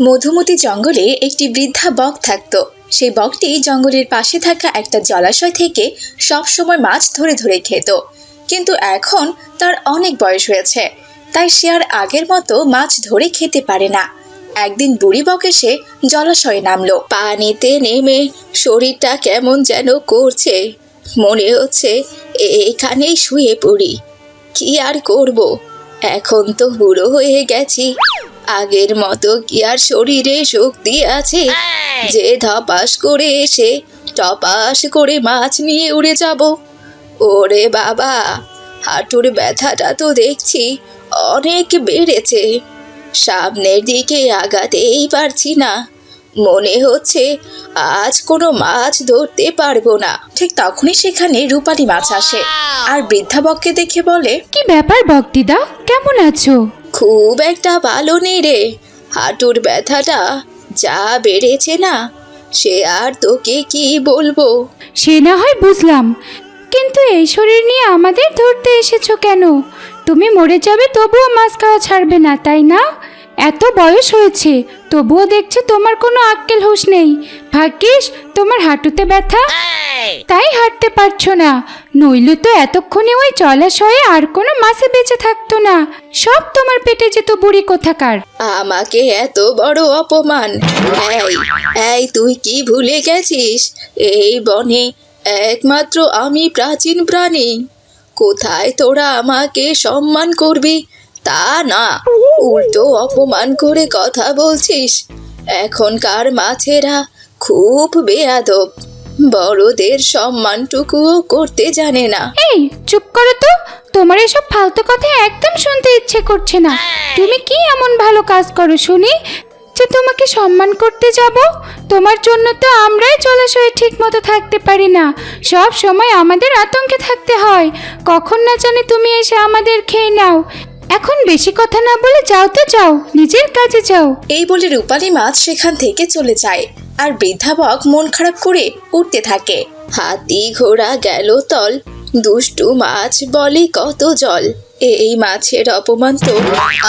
মধুমতি জঙ্গলে একটি বৃদ্ধা বক থাকতো। সেই বকটি জঙ্গলের পাশে থাকা একটা জলাশয় থেকে সব সময় মাছ ধরে ধরে খেত। কিন্তু এখন তার অনেক বয়স হয়েছে। তাই সে আর আগের মতো মাছ ধরে খেতে পারে না। একদিন বুড়ি বক এসে জলাশয়ে নামলো। পানিতে নেমে শরীরটা কেমন যেন করছে। মনে হচ্ছে এখানেই শুয়ে পড়ি। কি আর করব? এখন তো বুড়ো হয়ে গেছি। আগের মতো কি আর শরীরে শক্তি আছে? যে ধপাস করে এসে টপাস করে মাছ নিয়ে উড়ে যাব। ওরে বাবা হাঁটুর ব্যথাটা তো দেখছি অনেক বেড়েছে। সামনের দিকে আগাতেই পারছি না। মনে হচ্ছে আজ কোনো মাছ ধরতে পারব না। ঠিক তখনই সেখানে রূপালী মাছ আসে। আর বৃদ্ধা বককে দেখে বলে কি ব্যাপার বক্তিদা কেমন আছো? খুব একটা ভালো নেই রে। হাঁটুর ব্যথাটা যা বেড়েছে না সে আর তোকে কি বলব? সে না হয় বুঝলাম। কিন্তু এই শরীর নিয়ে আমাদের ধরতে এসেছ কেন? তুমি মরে যাবে তবুও মাছ খাওয়া ছাড়বে না তাই না? এত বয়স হয়েছে তবুও দেখছি তোমার কোনো আক্কেল হুঁশ নেই। ভাগ্যিস তোমার হাঁটুতে ব্যথা। তাই হাঁটতে পারছ না। নইলে তো এতক্ষণে ওই জলাশয়ে আর কোনো মাছে বেঁচে থাকতো না। সব তোমার পেটে যেত বুড়ি কোথাকার। আমাকে এত বড় অপমান। এই এই তুই কি ভুলে গেছিস? এই বনে একমাত্র আমি প্রাচীন প্রাণী। কোথায় তোরা আমাকে সম্মান করবি? তা না, উল্টো অপমান করে কথা বলছিস। এখনকার মাছেরা খুব বেয়াদব, বড়দের সম্মানটুকুও করতে জানে না। এই, চুপ করো তো, তোমার এসব ফালতু কথা একদম শুনতে ইচ্ছে করছে না। তুমি কি এমন ভালো কাজ করো শুনি, যে তোমাকে সম্মান করতে যাব? তোমার জন্য তো আমরাই জলাশয়ে ঠিক মতো থাকতে পারি না। সব সময় আমাদের আতঙ্কে থাকতে হয়। কখন না জানি তুমি এসে আমাদের খেয়ে নাও। এখন বেশি কথা না বলে যাও তো যাও, নিজের কাজে যাও। এই বলে রূপালী মাছ সেখান থেকে চলে যায় আর বৃদ্ধাবক মন খারাপ করে উঠতে থাকে। হাতি ঘোড়া গেল তল, দুষ্টু মাছ বলে কত জল। এই মাছের অপমান তো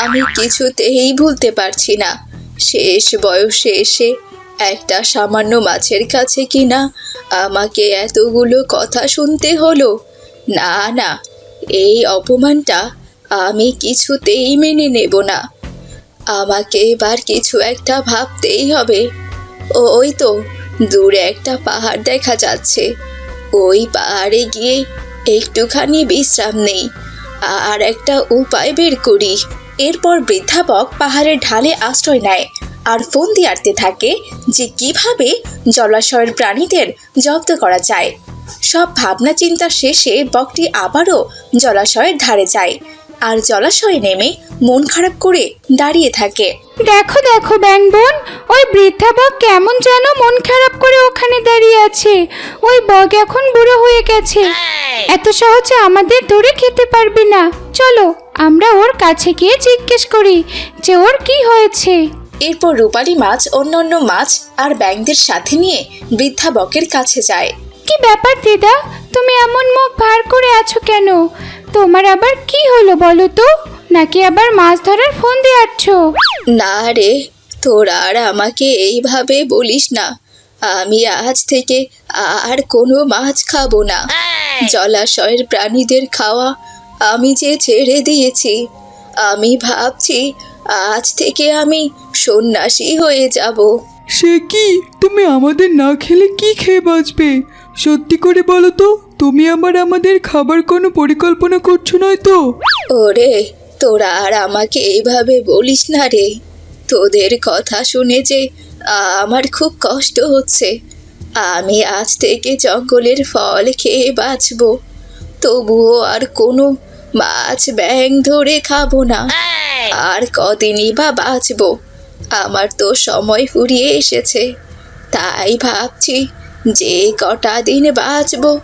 আমি কিছুতেই ভুলতে পারছি না। শেষ বয়সে এসে একটা সামান্য মাছের কাছে কিনা আমাকে এতগুলো কথা শুনতে হলো। না না, এই অপমানটা আমি কিছুতেই মেনে নেব না। আমাকে এবার কিছু একটা ভাবতেই হবে। ও- ওই তো, দূরে একটা পাহাড় দেখা যাচ্ছে। ওই পাহাড়ে গিয়ে একটুখানি বিশ্রাম নেই। আর একটা উপায় বের করি। এরপর বৃদ্ধাবক পাহাড়ের ঢালে আশ্রয় নেয় আর ফোন দিয়ে আটতে থাকে যে কীভাবে জলাশয়ের প্রাণীদের জব্দ করা যায়। সব ভাবনা চিন্তা শেষে বকটি আবারও জলাশয়ের ধারে যায়। আর জলাশয়ে নেমে মন খারাপ করে দাঁড়িয়ে থাকে। দেখো দেখো ব্যাং বোন ওই বৃদ্ধা বক কেমন যেন মন খারাপ করে ওখানে দাঁড়িয়ে আছে। ওই বক এখন বুড়ো হয়ে গেছে। এত সহজে আমাদের ধরে খেতে পারবে না। চলো আমরা ওর কাছে গিয়ে জিজ্ঞেস করি যে ওর কি হয়েছে। এরপর রূপালী মাছ অন্যান্য মাছ আর ব্যাংকদের সাথে নিয়ে বৃদ্ধা বকের কাছে যায়। কি ব্যাপার দিদা? তুমি এমন মুখ ভার করে আছো কেন? তোমার আবার কি হলো বলো তো? নাকি আবার মাছ ধরার ফোন দিয়ে আছো না রে তোরা আর আমাকে এইভাবে বলিস না। আমি আজ থেকে আর কোনো মাছ খাব না। জলাশয়ের প্রাণীদের খাওয়া আমি যে ছেড়ে দিয়েছি আমি ভাবছি আজ থেকে আমি সন্ন্যাসী হয়ে যাব। সে কি? তুমি আমাদের না খেলে কি খেয়ে বাঁচবে? সত্যি করে বলো তো। তুমি আমার আমাদের খাবার কোনো পরিকল্পনা করছ নয় তো? ওরে তোরা আর আমাকে এইভাবে বলিস না রে। তোদের কথা শুনে যে আমার খুব কষ্ট হচ্ছে। আমি আজ থেকে জঙ্গলের ফল খেয়ে বাঁচব। তবুও আর কোনো মাছ ব্যাং ধরে খাব না। আর কদিনই বা বাঁচব। আমার তো সময় ফুরিয়ে এসেছে। তাই ভাবছি যে কটা দিন বাঁচব।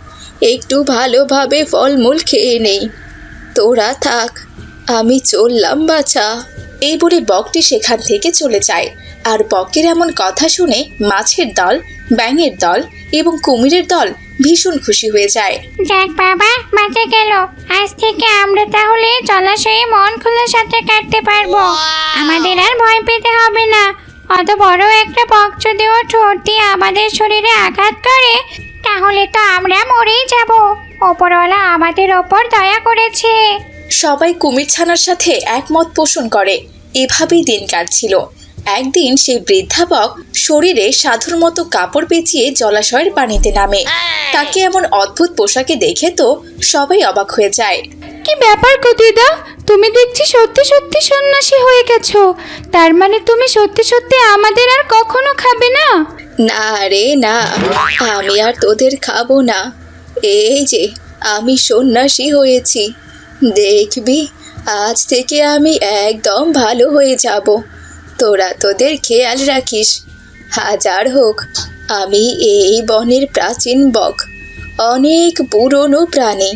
একটু ভালোভাবে ফলমূল খেয়ে নেই। তোরা থাক আমি চললাম বাছা। এই বলে বকটি সেখান থেকে চলে যায়। আর বকের এমন কথা শুনে মাছের দল ব্যাঙের দল এবং কুমিরের দল ভীষণ খুশি হয়ে যায়। যাক বাবা বাঁচা গেল। আজ থেকে আমরা তাহলে জলাশয়ে মন খোলা সাঁতার কাটতে পারব। আমাদের আর ভয় পেতে হবে না। অত বড় একটা বক যদি ও ঠোঁট দিয়ে আমাদের শরীরে আঘাত করে তাহলে তো আমরা মরেই যাব। ওপরওয়ালা আমাদের ওপর দয়া করেছে। সবাই কুমির ছানার সাথে একমত পোষণ করে। এভাবেই দিন কাটছিল। একদিন সেই বৃদ্ধাবক শরীরে সাধুর মতো কাপড় পেঁচিয়ে জলাশয়ের পানিতে নামে। তাকে এমন অদ্ভুত পোশাকে দেখে তো সবাই অবাক হয়ে যায়। কি ব্যাপার দিদা? তুমি দেখছি সত্যি সত্যি সন্ন্যাসী হয়ে গেছো। তার মানে তুমি সত্যি সত্যি আমাদের আর কখনো খাবে না? না রে, না। আমি আর তোদের খাব না। এই যে, আমি সন্ন্যাসী হয়েছি। দেখবি, আজ থেকে আমি একদম ভালো হয়ে যাব। তোরা তোদের খেয়াল রাখিস। হাজার হোক, আমি এই বনের প্রাচীন বক, অনেক পুরনো প্রাণী।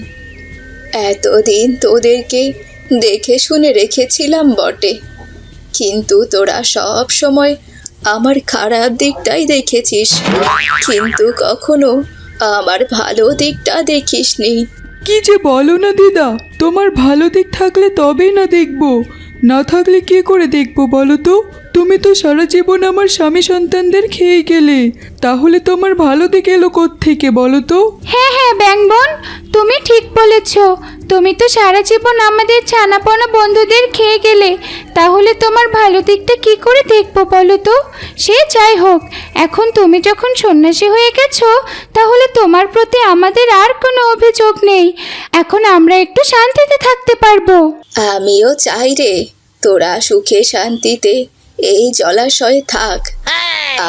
এতদিন তোদেরকে দেখে শুনে রেখেছিলাম বটে। কিন্তু তোরা সব সময় আমার খারাপ দিকটাই দেখেছিস কিন্তু কখনো আমার ভালো দিকটা দেখিসনি। কি যে বলো না দিদা তোমার ভালো দিক থাকলে তবেই না দেখব। না থাকলে কি করে দেখব বলো তো? তুমি তো সারা জীবন আমার স্বামী সন্তানদের খেয়ে গেলে। তাহলে তোমার ভালো দিক এলো থেকে বলো তো? হ্যাঁ হ্যাঁ ব্যাংবন। বলেছ, তুমি তো সারা জীবন আমাদের ছানাপনা বন্ধুদের খেয়ে গেলে, তাহলে তোমার ভালো দিকটা কি করে দেখব বলো তো? সে যাই হোক, এখন তুমি যখন সন্ন্যাসী হয়ে গেছো, তাহলে তোমার প্রতি আমাদের আর কোনো অভিযোগ নেই। এখন আমরা একটু শান্তিতে থাকতে পারব। আমিও চাই রে, তোরা সুখে শান্তিতে এই জলাশয়ে থাক।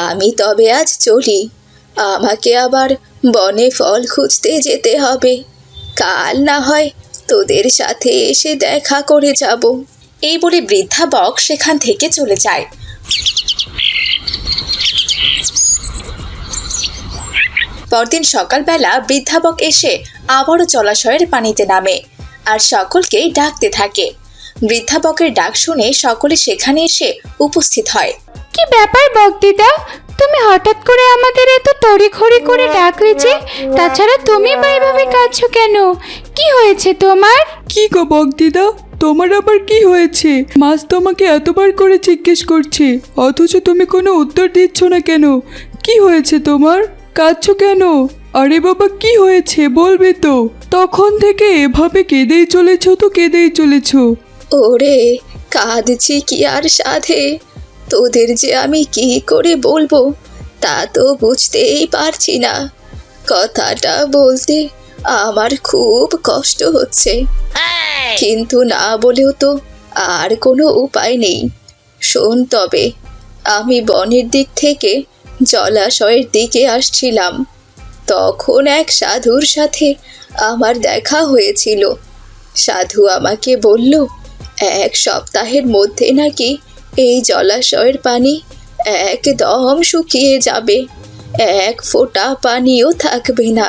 আমি তবে আজ চলি, আমাকে আবার বনে ফল খুঁজতে যেতে হবে। কাল না হয় তোদের সাথে এসে দেখা করে যাব। এই বলে বৃদ্ধা বক সেখান থেকে চলে যায়। পরদিন সকালবেলা বৃদ্ধাবক এসে আবারও জলাশয়ের পানিতে নামে আর সকলকেই ডাকতে থাকে। বৃদ্ধাবকের ডাক শুনে সকলে সেখানে এসে উপস্থিত হয়। কি ব্যাপার বকদিদা তুমি হঠাৎ করে আমাদের এত তড়িঘড়ি করে ডাকলে যে তাছাড়া তুমি বা এভাবে কাঁদছো কেন? কি হয়েছে তোমার? কি গো বক দিদা তোমার আবার কি হয়েছে? মাছ তোমাকে এতবার করে জিজ্ঞেস করছে অথচ তুমি কোনো উত্তর দিচ্ছ না কেন? কি হয়েছে তোমার? কাঁদছো কেন? আরে বাবা কি হয়েছে বলবে তো? তখন থেকে এভাবে কেঁদেই চলেছ তো কেঁদেই চলেছ। ওরে কাঁদছি কি আর সাধে? তোদের যে আমি কি করে বলব তা তো বুঝতেই পারছি না। কথাটা বলতে আমার খুব কষ্ট হচ্ছে। কিন্তু না বলেও তো আর কোনো উপায় নেই। শোন তবে আমি বনের দিক থেকে জলাশয়ের দিকে আসছিলাম। তখন এক সাধুর সাথে আমার দেখা হয়েছিল। সাধু আমাকে বলল এক সপ্তাহের মধ্যে নাকি এই জলাশয়ের পানি একদম শুকিয়ে যাবে। এক ফোঁটা পানিও থাকবে না।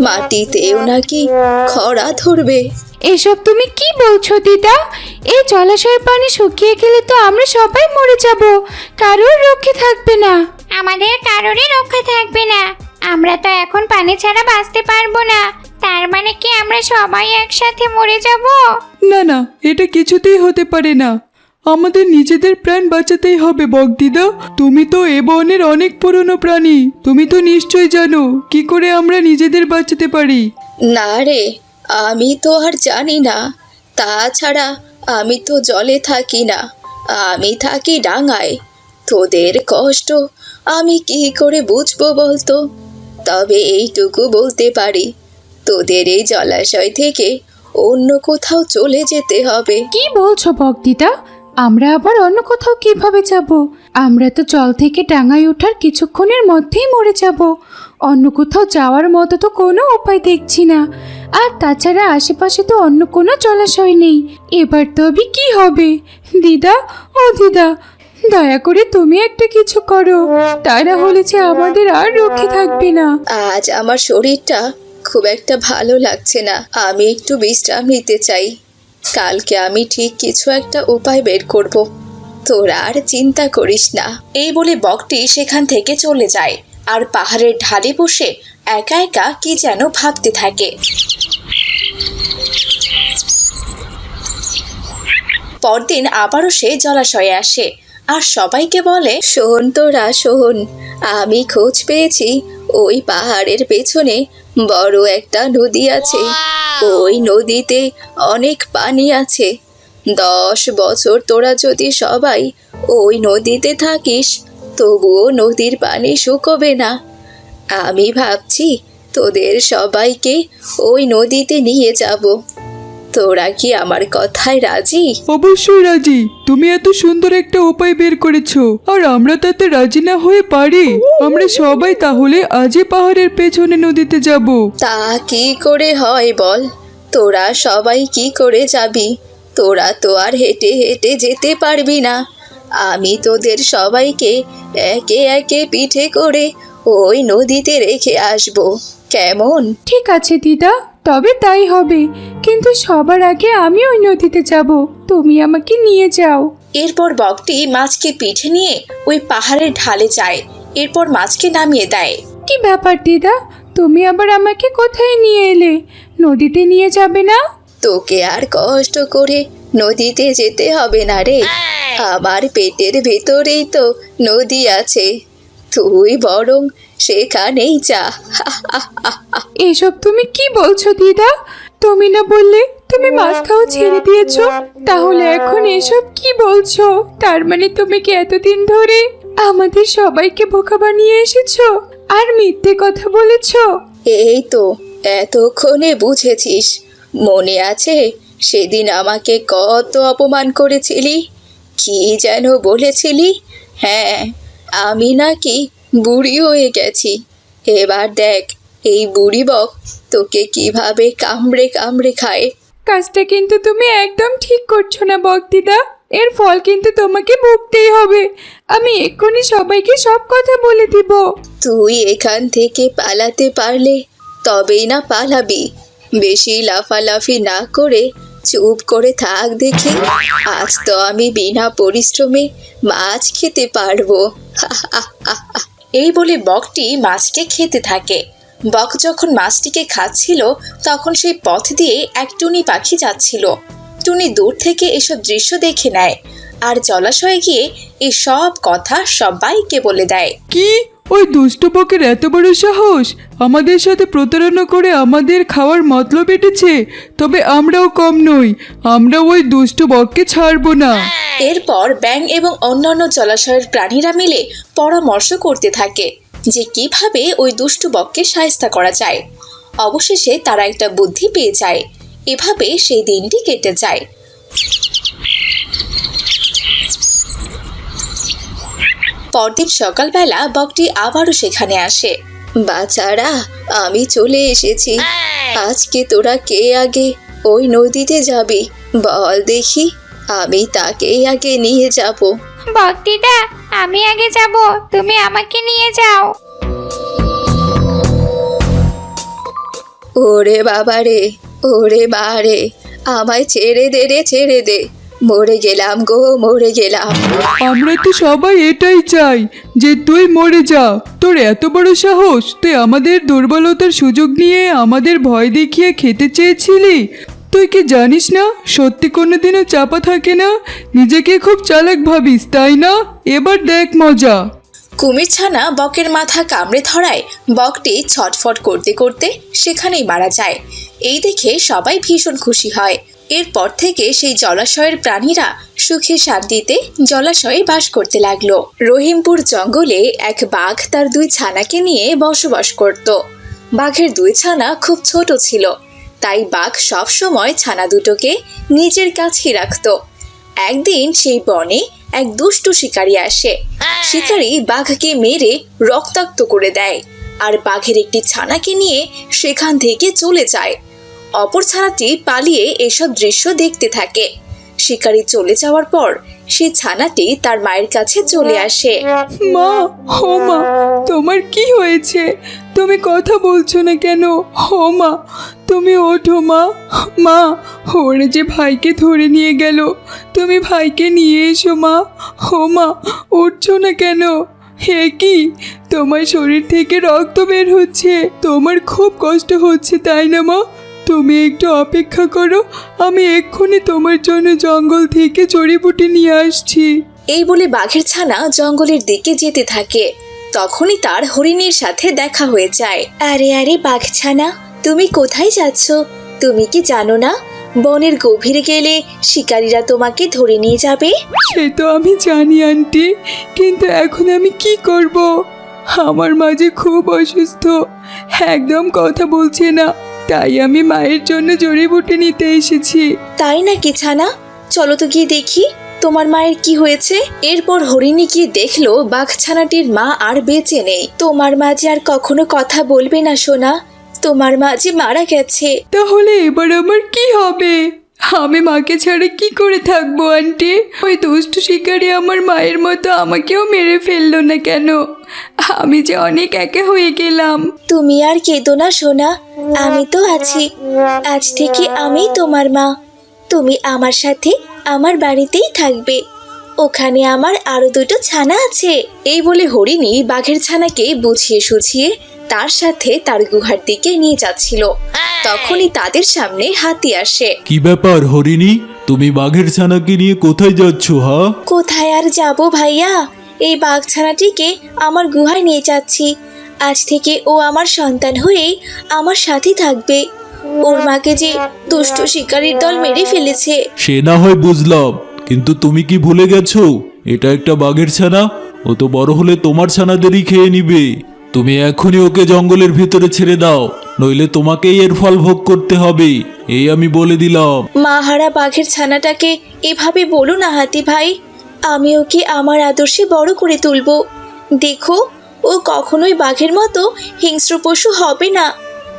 মাটিতেও নাকি খরা ধরবে। এসব তুমি কি বলছো দিদা? এই জলাশয়ের পানি শুকিয়ে গেলে তো আমরা সবাই মরে যাব। কারোর রক্ষে থাকবে না। আমাদের কারোরই রক্ষা থাকবে না। আমরা তো এখন পানি ছাড়া বাঁচতে পারব না। তার মানে কি আমরা সবাই একসাথে মরে যাব? না না এটা কিছুতেই হতে পারে না। আমাদের নিজেদের প্রাণ বাঁচাতেই হবে বকদিদা তুমি তো এ বনের অনেক পুরনো প্রাণী। তুমি তো নিশ্চয় জানো কি করে আমরা নিজেদের বাঁচাতে পারি? না রে আমি তো আর জানি না। তাছাড়া আমি তো জলে থাকি না। আমি থাকি ডাঙায়। তোদের কষ্ট আমি কি করে বুঝব বলতো? তবে এইটুকু বলতে পারি তোদের এই জলাশয় থেকে অন্য কোথাও চলে যেতে হবে। কি বলছো বকদিদা আমরা আবার অন্য কোথাও কীভাবে যাব? আমরা তো জল থেকে ডাঙায় ওঠার কিছুক্ষণের মধ্যেই মরে যাব। অন্য কোথাও যাওয়ার মতো তো কোনো উপায় দেখছি না। আর তাছাড়া আশেপাশে তো অন্য কোনো জলাশয় নেই। এবার তবে কি হবে? দিদা, ও দিদা, দয়া করে তুমি একটা কিছু করো। তা না হলে যে আমাদের আর রক্ষে থাকবে না। আজ আমার শরীরটা খুব একটা ভালো লাগছে না। আমি একটু বিশ্রাম নিতে চাই। কালকে আমি ঠিক কিছু একটা উপায় বের করব। তোরা আর চিন্তা করিস না। এই বলে বকটি সেখান থেকে চলে যায়। আর পাহাড়ের ঢালে বসে একা একা কি যেন ভাবতে থাকে। পরদিন আবারও সে জলাশয়ে আসে। আর সবাইকে বলে, শোন তোরা, শোন, আমি খোঁজ পেয়েছি। ওই পাহাড়ের পেছনে বড় একটা নদী আছে। ওই নদীতে অনেক পানি আছে। দশ বছর তোরা যদি সবাই ওই নদীতে থাকিস, তবুও নদীর পানি শুকোবে না। আমি ভাবছি তোদের সবাইকে ওই নদীতে নিয়ে যাব। তোরা কি আমার কথায় রাজি? অবশ্যই রাজি। তুমি এত সুন্দর একটা উপায় বের করেছ আর আমরা তাতে রাজি না হয়ে পারি। আমরা সবাই তাহলে আজই পাহাড়ের পেছনে নদীতে যাব। তা কি করে হয় বল? তোরা সবাই কি করে যাবি? তোরা তো আর হেঁটে হেঁটে যেতে পারবি না। আমি তোদের সবাইকে একে একে পিঠে করে ওই নদীতে রেখে আসব। কেমন? ঠিক আছে দিদা। তবে তাই হবে। কিন্তু সবার আগে আমি ওই নদীতে যাব। তুমি আমাকে নিয়ে যাও। এরপর বকটি মাছকে পিঠে নিয়ে ওই পাহাড়ের ঢালে যায়। এরপর মাছকে নামিয়ে দেয়। কি ব্যাপার দিদা? তুমি আবার আমাকে কোথায় নিয়ে এলে? নদীতে নিয়ে যাবে না? তোকে আর কষ্ট করে নদীতে যেতে হবে না রে। আমার পেটের ভেতরেই তো নদী আছে। তুই বরং সেখানেই যা। এসব তুমি কি বলছো দিদা? তুমি না বললে তুমি মাছ খাওয়া ছেড়ে দিয়েছ? তাহলে এখন এসব কি বলছো? তার মানে তুমি কি এতদিন ধরে আমাদের সবাইকে বোকা বানিয়ে এসেছ আর মিথ্যে কথা বলেছ? এই তো এতক্ষণে বুঝেছিস। মনে আছে সেদিন আমাকে কত অপমান করেছিলি? কি যেন বলেছিলি? হ্যাঁ আমি নাকি বুড়ি হয়ে গেছি। এবার দেখ এই বুড়ি বক তোকে কীভাবে কামড়ে কামড়ে খায়। কাজটা কিন্তু তুমি একদম ঠিক করছ না বক্তিদা এর ফল কিন্তু তোমাকে ভুগতেই হবে। আমি এক্ষুনি সবাইকে সব কথা বলে দিব। তুই এখান থেকে পালাতে পারলে তবেই না পালাবি। বেশি লাফালাফি না করে চুপ করে থাক দেখি। আজ তো আমি বিনা পরিশ্রমে মাছ খেতে পারব। এই বলে বকটি মাছকে খেতে থাকে। বক যখন মাছটিকে খাচ্ছিল, তখন সেই পথ দিয়ে এক টুনি পাখি যাচ্ছিল। টুনি দূর থেকে এসব দৃশ্য দেখে নেয়। আর জলাশয়ে গিয়ে এই সব কথা সবাইকে বলে দেয়। কি? ওই দুষ্ট বকের এত বড় সাহস? আমাদের সাথে প্রতারণা করে আমাদের খাওয়ার মতলব এটেছে। তবে আমরাও কম নই। আমরা ওই দুষ্ট বককে ছাড়বো না। এরপর ব্যাং এবং অন্যান্য জলাশয়ের প্রাণীরা মিলে পরামর্শ করতে থাকে যে কীভাবে ওই দুষ্টু বককে সায়স্তা করা যায়। অবশেষে তারা একটা বুদ্ধি পেয়ে যায়। এভাবে সেই দিনটি কেটে যায়। পরদিন সকালবেলা বকটি আবারও সেখানে আসে। বাচ্চারা আমি চলে এসেছি। আজকে তোরা কে আগে ওই নদীতে যাবি? বল দেখি আমি তাকেই আগে নিয়ে যাব। বক্তিদা আমি আগে যাব তুমি আমাকে নিয়ে যাও। ওরে বাবা রে ওরে রে আমায় ছেড়ে দে রে ছেড়ে দে। মরে গেলাম গো মরে গেলাম। আমরা তো সবাই এটাই চাই যে তুই মরে যা। তোর এত বড় সাহস তুই আমাদের দুর্বলতার সুযোগ নিয়ে আমাদের ভয় দেখিয়ে খেতে চেয়েছিলি? তুই কি জানিস না সত্যি কোনোদিনও চাপা থাকে না? নিজেকে খুব চালাক ভাবিস তাই না? এবার দেখ মজা। কুমির ছানা বকের মাথা কামড়ে ধরায় বকটি ছটফট করতে করতে সেখানেই মারা যায়। এই দেখে সবাই ভীষণ খুশি হয়। এরপর থেকে সেই জলাশয়ের প্রাণীরা সুখে শান্তিতে জলাশয়ে বাস করতে লাগল। রহিমপুর জঙ্গলে এক বাঘ তার দুই ছানাকে নিয়ে বসবাস করত। বাঘের দুই ছানা খুব ছোট ছিল, তাই বাঘ সব সময় ছানা দুটোকে নিজের কাছে রাখত। একদিন সেই বনে এক দুষ্টু শিকারী আসে। শিকারী বাঘকে মেরে রক্তাক্ত করে দেয়, আর বাঘের একটি ছানাকে নিয়ে সেখান থেকে চলে যায়। অপর ছানাটি পালিয়ে এসব দৃশ্য দেখতে থাকে। শিকারী চলে যাওয়ার পর সেই ছানাটি তার মায়ের কাছে চলে আসে। মা, ও মা, তোমার কি হয়েছে? তুমি কথা বলছো না কেন? ও মা, তুমি ওঠো মা। মা, ওরে যে ভাইকে ধরে নিয়ে গেল, তুমি ভাইকে নিয়ে এসো মা। ও মা, উঠছো না কেন? হে কি? তোমার শরীর থেকে রক্ত বের হচ্ছে। তোমার খুব কষ্ট হচ্ছে, তাই না মা? তুমি একটু অপেক্ষা করো আমি এক্ষুনি তোমার জন্য জঙ্গল থেকে জড়িবুটি নিয়ে আসছি। এই বলে বাঘের ছানা জঙ্গলের দিকে যেতে থাকে। তখনই তার হরিণের সাথে দেখা হয়ে যায়। আরে আরে বাঘ ছানা তুমি কোথায় যাচ্ছ? তুমি কি জানো না বনের গভীরে গেলে শিকারীরা তোমাকে ধরে নিয়ে যাবে? সে তো আমি জানি আন্টি কিন্তু এখন আমি কি করব? আমার মাঝে খুব অসুস্থ একদম কথা বলছে না। তাই আমি মায়ের জন্য জড়িবুটি নিতে এসেছি। তাই নাকি ছানা? চলো তো গিয়ে দেখি তোমার মায়ের কি হয়েছে। এরপর হরিণী গিয়ে দেখল বাঘছানাটির মা আর বেঁচে নেই। তোমার মা যে আর কখনো কথা বলবে না সোনা। তোমার মা যে মারা গেছে। তাহলে এবার আমার কি হবে? আমি মাকে ছাড়া কি করে থাকব, আন্টি? ওই দুষ্টু শিকারি আমার মায়ের মতো আমাকেও মেরে ফেলল না কেন? আমি যে অনেক একা হয়ে গেলাম। তুমি আর কেঁদো না, সোনা। আমি তো আছি। আজ থেকে আমি তোমার মা। তুমি আমার সাথে আমার বাড়িতেই থাকবে। ওখানে আমার আরও দুটো ছানা আছে। এই বলে হরিণী বাঘের ছানাকে বুঝিয়ে সুঝিয়ে তার সাথে তার গুহার দিকে নিয়ে যাচ্ছিল। তখনই তাদের সামনে হাতি আসে। কি ব্যাপার হরিণী? তুমি বাঘের ছানাকে নিয়ে কোথায় যাচ্ছ হা? কোথায় আর যাব ভাইয়া? এই বাঘ ছানাটিকে আমার গুহায় নিয়ে যাচ্ছি। আজ থেকে ও আমার সন্তান হয়েই আমার সাথে থাকবে। ওর মাকে যে দুষ্ট শিকারীর দল মেরে ফেলেছে। সে না হয় বুঝলাম কিন্তু তুমি কি ভুলে গেছো? এটা একটা বাঘের ছানা ও তো বড় হলে তোমার ছানাদেরই খেয়ে নিবে। তুমি এখনই ওকে জঙ্গলের ভিতরে ছেড়ে দাও, নইলে তোমাকেই এর ফল ভোগ করতে হবে, এই আমি বলে দিলাম। মাহারা বাঘের ছানাটাকে এভাবে বলো না, হাতি ভাই। আমি ওকে আমার আদর্শে বড় করে তুলব। দেখো, ও কখনোই বাঘের মতো হিংস্র পশু হবে না।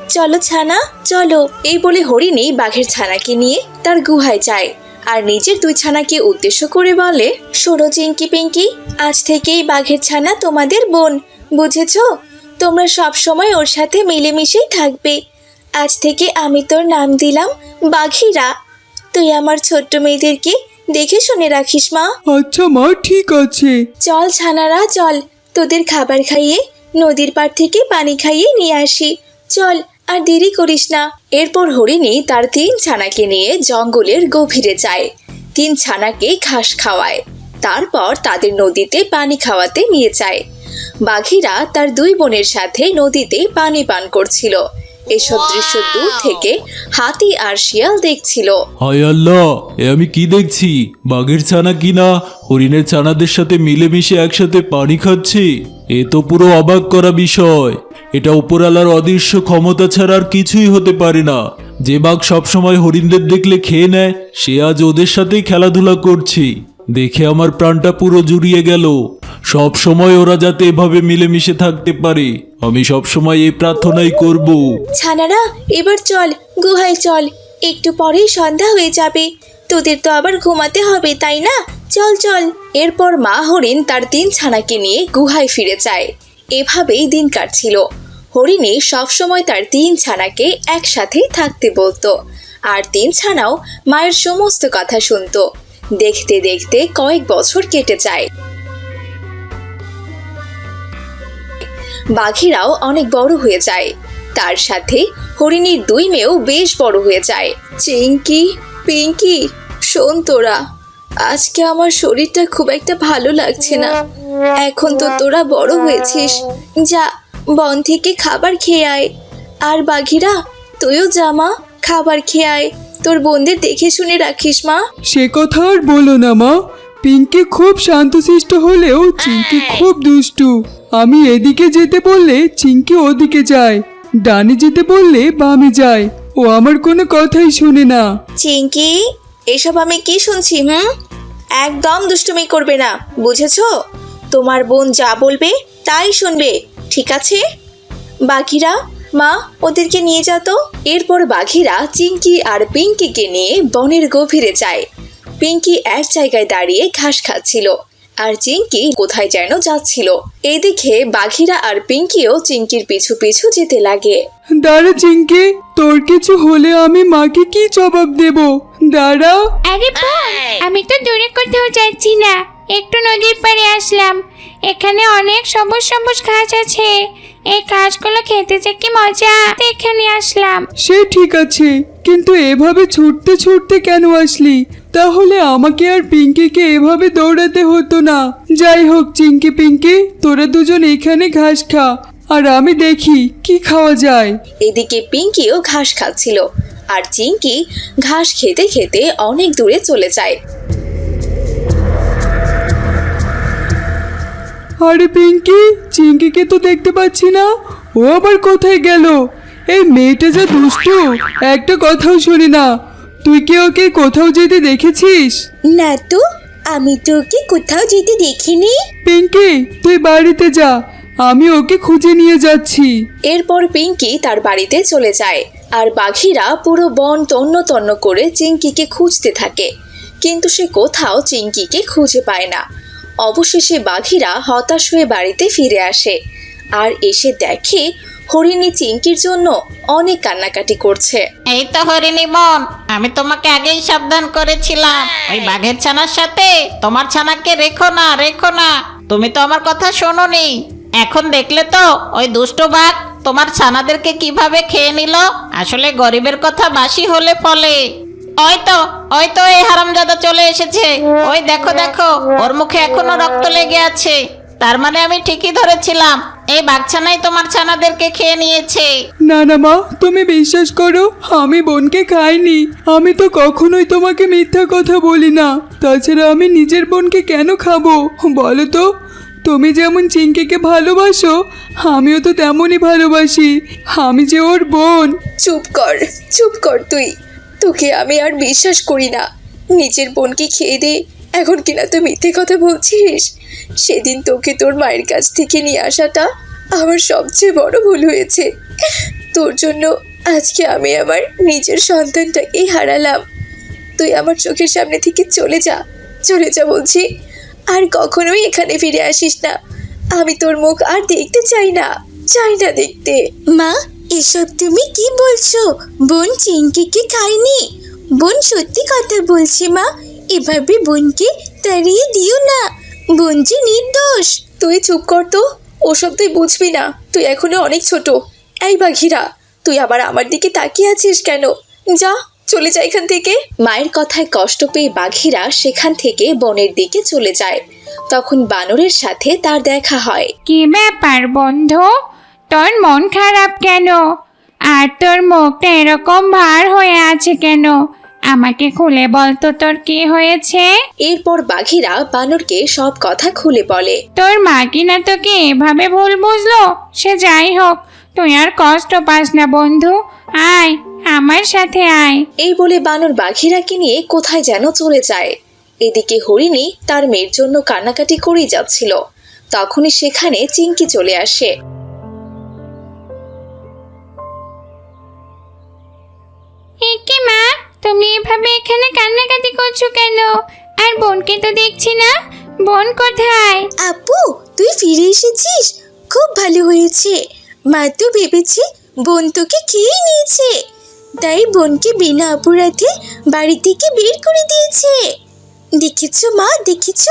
চলো ছানা, চলো। এই বলে হরিণী বাঘের ছানাকে নিয়ে তার গুহায় যায়। আর নিজের দুই ছানাকে উদ্দেশ্য করে বলে সরো চিঙ্কি পিঙ্কি আজ থেকেই বাঘের ছানা তোমাদের বোন, বুঝেছ? তোমরা সব সময় ওর সাথে মিলেমিশেই থাকবে। আজ থেকে আমি তোর নাম দিলাম বাঘিরা। তুই আমার ছোট্ট মেয়েদেরকে দেখে শুনে রাখিস মা। আচ্ছা মা ঠিক আছে। চল ছানারা চল। তোদের খাবার খাইয়ে নদীর পাড় থেকে পানি খাইয়ে নিয়ে আসি। চল আর দেরি করিস না। এরপর হরিণী তার তিন ছানাকে নিয়ে জঙ্গলের গভীরে যায়। তিন ছানাকে ঘাস খাওয়ায়। তারপর তাদের নদীতে পানি খাওয়াতে নিয়ে যায়। বাঘিরা তার দুই বোনের সাথে নদীতে পানি পান করছিল। এসব দৃশ্য দূর থেকে হাতি আর শিয়াল দেখছিল। হায় আল্লাহ এ আমি কি দেখছি? বাঘের ছানা কিনা হরিণের ছানাদের সাথে মিলেমিশে একসাথে পানি খাচ্ছে? এ তো পুরো অবাক করা বিষয়। এটা উপরালার অদৃশ্য ক্ষমতা ছাড়া আর কিছুই হতে পারে না। যে বাঘ সবসময় হরিণদের দেখলে খেয়ে নেয় সে আজ ওদের সাথেই খেলাধুলা করছে। দেখে আমার প্রাণটা পুরো জুড়িয়ে গেল। সব সময় ওরা যাতে এভাবে মিলেমিশে থাকতে পারে, আমি সব সময় এই প্রার্থনাই করব। ছানারা, এবার চল, গুহায় চল। একটু পরেই সন্ধ্যা হয়ে যাবে। তোদের তো আবার ঘুমাতে হবে, তাই না? চল চল। এরপর মা হরিণ তার তিন ছানাকে নিয়ে গুহায় ফিরে যায়। এভাবেই দিন কাটছিল। হরিণী সবসময় তার তিন ছানাকে একসাথেই থাকতে বলতো। আর তিন ছানাও মায়ের সমস্ত কথা শুনতো। দেখতে দেখতে কয়েক বছর কেটে যায়। বাঘেরাও অনেক বড় হয়ে যায়। তার সাথে হরিণীর দুই মেয়েও বেশ বড় হয়ে যায়। চিঙ্কি পিঙ্কি, শোন তোরা, আজকে আমার শরীরটা খুব একটা ভালো লাগছে না। এখন তো তোরা বড় হয়েছিস। যা, বন থেকে খাবার খেয়ে আয়। আর বাঘিরা, তুইও জামা খাবার খেয়ে আয়। তোর বোনদের দেখে শুনে রাখিস মা। সে কথা আর বলো না মা। পিঙ্কি খুব শান্তশিষ্ট হলেও চিঙ্কি খুব দুষ্টু। আমি এদিকে যেতে বললে চিঙ্কি ওদিকে যায়। ডানে যেতে বললে বামে যায়। ও আমার কোনো কথাই শোনে না। চিঙ্কি এসব আমি কি শুনছি হুম একদম দুষ্টুমি করবে না বুঝেছ? তোমার বোন যা বলবে তাই শুনবে ঠিক আছে? বাঘিরা মা ওদেরকে নিয়ে যা তো। এরপর বাঘিরা চিঙ্কি আর পিঙ্কিকে নিয়ে বনের গভীরে যায়। পিঙ্কি এক জায়গায় দাঁড়িয়ে ঘাস খাচ্ছিল আর চিঙ্কি কোথায় যেন যাচ্ছিল। এদিকে বাঘিরা আর পিঙ্কিও চিঙ্কির পিছু পিছু যেতে লাগে। দাঁড়া চিঙ্কি তোর কিছু হলে আমি মাকে কি জবাব দেব? দাঁড়া। আরে বোন আমি তো দূরে কোথাও যাচ্ছি না। একটু নদীর পাড়ে আসলাম। এখানে অনেক সবুজ সবুজ ঘাস আছে। এই ঘাসগুলো খেতে যে কি মজা। এখানে আসলাম। সে ঠিক আছে কিন্তু এভাবে ছুটতে ছুটতে কেন আসলি? তাহলে আমাকে আর পিঙ্কিকে এভাবে দৌড়াতে হতো না। যাই হোক চিঙ্কি পিঙ্কি তোরা দুজন এখানে ঘাস খা। আর আমি দেখি কি খাওয়া যায়। এদিকে পিঙ্কিও ঘাস খাচ্ছিল। আর চিঙ্কি ঘাস খেতে খেতে অনেক দূরে চলে যায়। আরে পিঙ্কি চিঙ্কিকে তো দেখতে পাচ্ছি না। ও আবার কোথায় গেল? এই মেয়েটা যা দুষ্টু একটা কথাও শুনি না। তুই কি ওকে কোথাও যেতে দেখেছিস? না তো আমি তো ওকে কোথাও যেতে দেখিনি। পিঙ্কি তুই বাড়িতে যা আমি ওকে খুঁজে নিয়ে যাচ্ছি। এরপর পিঙ্কি তার বাড়িতে চলে যায় আর বাঘিরা পুরো বন তন্ন তন্ন করে চিঙ্কিকে খুঁজতে থাকে। কিন্তু সে কোথাও চিঙ্কিকে খুঁজে পায় না। অবশেষে বাঘিরা হতাশ হয়ে বাড়িতে ফিরে আসে আর এসে দেখে হরিণী চিঙ্কির জন্য অনেক কান্নাকাটি করছে। এই তো হরিণী বোন আমি তোমাকে আগেই সাবধান করেছিলাম। ওই বাঘের ছানার সাথে তোমার ছানাকে রেখো না রেখো না। তুমি তো আমার কথা শোনোনি। এখন দেখলে তো ওই দুষ্ট বাঘ তোমার ছানাদেরকে কীভাবে খেয়ে নিল? আসলে গরিবের কথা বাসি হলে ফলে। ওই তো ওই তো এই হারামজাদা চলে এসেছে। ওই দেখো দেখো ওর মুখে এখনও রক্ত লেগে আছে। তার মানে আমি ঠিকই ধরেছিলাম। এই বাঘছানাই তোমার ছানাদেরকে খেয়ে নিয়েছে। না না মা তুমি বিশ্বাস করো আমি বোনকে খাইনি। আমি তো কখনোই তোমাকে মিথ্যা কথা বলি না। তাছাড়া আমি নিজের বোনকে কেন খাব? বলো তো তুমি যেমন চিঙ্কিকে ভালোবাসো আমিও তো তেমনই ভালোবাসি। আমি যে ওর বোন। চুপ কর চুপ কর তুই। তোকে আমি আর বিশ্বাস করি না। নিজের বোনকে খেয়ে দে। এখন কিনা তুই মিথ্যে কথা বলছিস? সেদিন তোকে তোর মায়ের কাছ থেকে নিয়ে আসাটা আমার সবচেয়ে বড় ভুল হয়েছে। তোর জন্য আজকে আমি আমার নিজের সন্তানটাকেই হারালাম। তুই আমার চোখের সামনে থেকে চলে যা। চলে যা বলছি। আর কখনোই এখানে ফিরে আসিস না। আমি তোর মুখ আর দেখতে চাই না। চাই না দেখতে। মা এসব তুমি কি বলছো? বোন চিঙ্কিকে খায়নি? বোন সত্যি কথা বলছে মা। এভাবে বোনকে তাড়িয়ে দিও না। বোন যে নির্দোষ। তুই চুপ কর তো। ওসব তুই বুঝবি না। তুই এখনও অনেক ছোট। এই বাঘিরা তুই আবার আমার দিকে তাকিয়ে আছিস কেন? যা চলে যা এখান থেকে। মায়ের কথায় কষ্ট পেয়ে বাঘিরা সেখান থেকে বনের দিকে চলে যায়। তখন বানরের সাথে তার দেখা হয়। কি ব্যাপার বন্ধু? তোর মন খারাপ কেন? আর তোর মুখটা এরকম ভার হয়ে আছে কেন? আমাকে খুলে বলতো তোর কি হয়েছে? এরপর বাঘিরা বানরকে সব কথা খুলে বলে। তোর মা কিনা তোকে এভাবে ভুল বুঝলো? সে যাই হোক তুই আর কষ্ট পাস না বন্ধু। আয় আমার সাথে আয়। এই বলে বানর বাঘিরাকে নিয়ে কোথায় যেন চলে যায়। এদিকে হরিণী তার মেয়ের জন্য কান্নাকাটি করেই যাচ্ছিল। তখনই সেখানে চিঙ্কি চলে আসে। তুমি এভাবে এখানে কান্নাকাটি করছ কেন? আর বোনকে তো দেখছি না। বোন কোথায়? আপু তুই ফিরে এসেছিস? খুব ভালো হয়েছে। মা তো ভেবেছে বোন তোকে খেয়ে নিয়েছে। তাই বোনকে বিনা অপরাধে বাড়ি থেকে বের করে দিয়েছে। দেখেছ মা দেখেছ?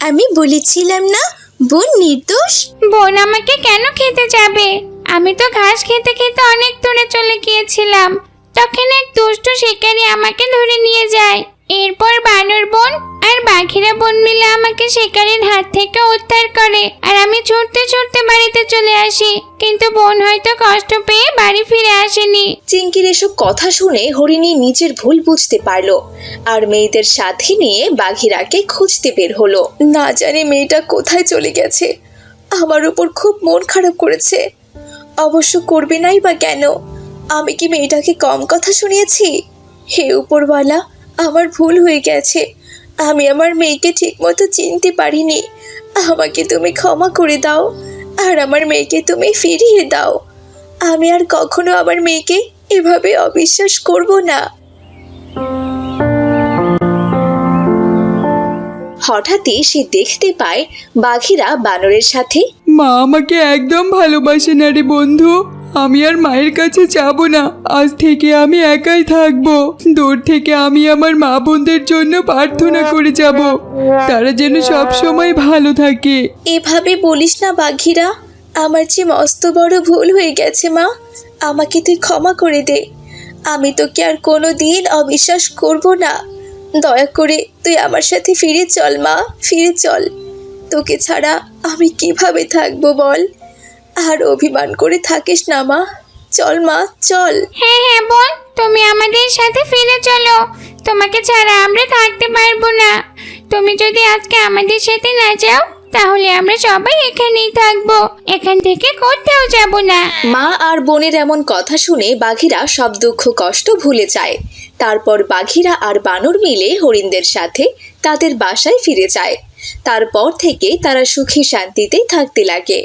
আমি বলেছিলাম না বোন নির্দোষ। বোন আমাকে কেন খেতে যাবে? আমি তো ঘাস খেতে খেতে অনেক দূরে চলে গিয়েছিলাম। তখন এক দুষ্ট শিকারী আমাকে ধরে নিয়ে যায়। এরপর বানর বোন আর বাঘিরা বোন মিলে আমাকে শিকারীর হাত থেকে উদ্ধার করে আর আমি ছুটতে ছুটতে বাড়িতে চলে আসি। কিন্তু বোন হয়তো কষ্ট পেয়ে বাড়ি ফিরে আসেনি। চিঙ্কির এসব কথা শুনে হরিণী নিজের ভুল বুঝতে পারল আর মেয়েদের সাথে নিয়ে বাঘিরাকে খুঁজতে বের হলো। না জানি মেয়েটা কোথায় চলে গেছে। আমার উপর খুব মন খারাপ করেছে। অবশ্য করবে নাই বা কেন? আমি কি মেয়েটাকে কম কথা শুনিয়েছি? হে উপরওয়ালা, আমার ভুল হয়ে গেছে। আমি আমার মেয়েকে ঠিকমতো চিনতে পারিনি। আমাকে তুমি ক্ষমা করে দাও, আর আমার মেয়েকে তুমি ফিরিয়ে দাও। আমি আর কখনো আমার মেয়েকে এভাবে অবিশ্বাস করব না। হঠাৎই সে দেখতে পায় বাঘিরা বানরের সাথে। মা আমাকে একদম ভালোবাসে না রে বন্ধু। আমি আর মায়ের কাছে যাব না। আজ থেকে আমি একাই থাকব। দূর থেকে আমি আমার মা বোনদের জন্য প্রার্থনা করে যাব। তারা যেন সব সময় ভালো থাকে। এভাবে বলিস না বাঘিরা। আমার যে মস্ত বড় ভুল হয়ে গেছে, মা, আমাকে তুই ক্ষমা করে দে। আমি তোকে আর কোনো দিন অবিশ্বাস করব না। দয়া করে তুই আমার সাথে ফিরে চল, মা, ফিরে চল। তোকে ছাড়া আমি কীভাবে থাকব বল? আর অভিমান করে থাকিস না মা। চল মা চল। হ্যাঁ হ্যাঁ বোন তুমি আমাদের সাথে ফিরে চলো। তোমাকে ছাড়া আমরা থাকতে পারব না। তুমি যদি আজকে আমাদের সাথে না যাও তাহলে আমরা সবাই এখানেই থাকব। এখান থেকে কোথাও যাব না। মা আর বোনের এমন কথা শুনে বাঘিরা সব দুঃখ কষ্ট ভুলে যায়। তারপর বাঘিরা আর বানর মিলে হরিণদের সাথে তাদের বাসায় ফিরে যায়। তারপর থেকে তারা সুখী শান্তিতেই থাকতে লাগে।